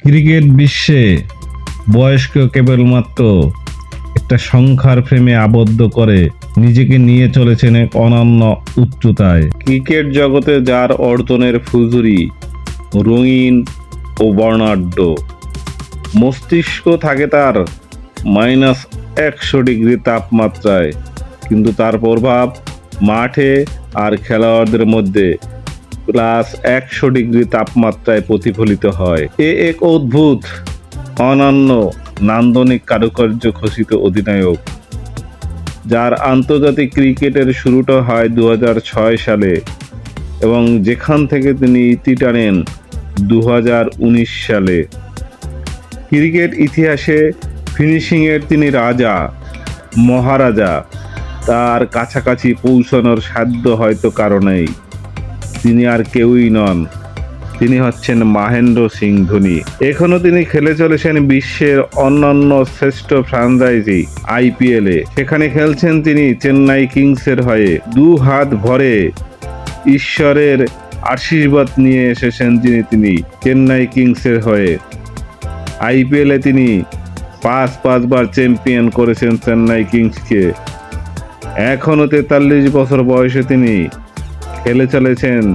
Cricket বিশ্বে বয়স্ক কেবলমাত্র একটা সংখ্যার ফ্রেমে আবদ্ধ করে নিজেকে নিয়ে চলেছেন এক অনন্য উচ্চতায়। ক্রিকেট জগতে যার অর্জনের ফুলঝুরি রঙিন ও বর্ণাঢ্য। মস্তিষ্ক থাকে তার মাইনাস একশো ডিগ্রি তাপমাত্রায়, কিন্তু তার প্রভাব মাঠে আর খেলোয়াড়দের মধ্যে প্লাস একশো ডিগ্রি তাপমাত্রায় প্রতিফলিত হয়। এ এক অদ্ভুত, অনন্য, নান্দনিক কারুকার্য খচিত অধিনায়ক, যার আন্তর্জাতিক ক্রিকেটের শুরুটা হয় দু হাজার ছয় সালে এবং যেখান থেকে তিনি ইতি টানেন দু হাজার উনিশ সালে। ক্রিকেট ইতিহাসে ফিনিশিংয়ের তিনি রাজা, মহারাজা, তার কাছাকাছি পৌঁছানোর সাধ্য হয়তো কারণেই তিনি আর কেউই নন। তিনি হচ্ছেন মাহেন্দ্র সিং ধোনি। এখনও তিনি খেলে চলেছেন বিশ্বের অন্যান্য শ্রেষ্ঠ ফ্রাঞ্চাইজি আইপিএলে সেখানে খেলছেন তিনি চেন্নাই কিংসের হয়ে। দু হাত ভরে ঈশ্বরের আশীর্বাদ নিয়ে এসেছেন যিনি তিনি, চেন্নাই কিংসের হয়ে। আইপিএলে তিনি পাঁচ, পাঁচবার চ্যাম্পিয়ন করেছেন চেন্নাই কিংসকে। এখনও তেতাল্লিশ বছর বয়সে তিনি খেলে চলেছেন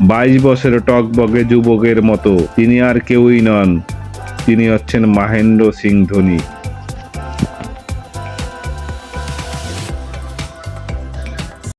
বাইশ বছরের টকবগে যুবকের মতো। তিনি আর কেউই নন। তিনি হচ্ছেন মাহেন্দ্র সিং ধোনি।